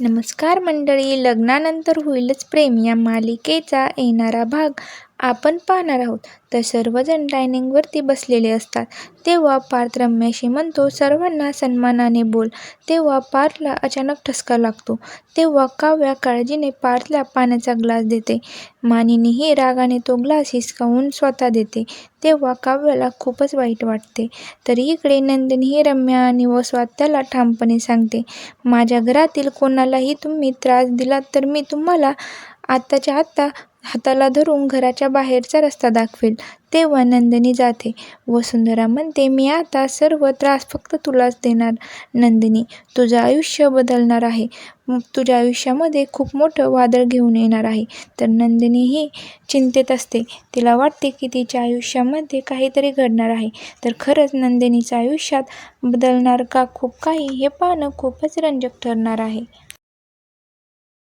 नमस्कार मंडळी लग्नानंतर होईलच प्रेम. या मालिकेचा येणारा भाग आपण पाहणार आहोत. तर सर्वजण डायनिंगवरती बसलेले असतात. तेव्हा पार्थ रम्याशी म्हणतो सर्वांना सन्मानाने बोल. तेव्हा पार्थला अचानक ठसका लागतो. तेव्हा काव्या काळजीने पार्थला पाण्याचा ग्लास देते. मानिनीही रागाने तो ग्लास हिसकावून स्वतः देते. तेव्हा काव्याला खूपच वाईट वाटते. तर इकडे नंदिनी रम्या आणि व स्वात्याला ठामपणे सांगते माझ्या घरातील कोणालाही तुम्ही त्रास दिलात तर मी तुम्हाला आत्ताच्या आत्ता हाताला धरून घराच्या बाहेरचा रस्ता दाखवेल. तेव्हा नंदिनी जाते. वसुंधरा म्हणते मी आता सर्व त्रास फक्त तुलाच देणार. नंदिनी तुझं आयुष्य बदलणार आहे. तुझ्या आयुष्यामध्ये खूप मोठं वादळ घेऊन येणार आहे. तर नंदिनी ही चिंतेत असते. तिला वाटते की तिच्या आयुष्यामध्ये काहीतरी घडणार आहे. तर खरंच नंदिनीच्या आयुष्यात बदलणार का खूप काही हे पाहणं खूपच रंजक ठरणार आहे.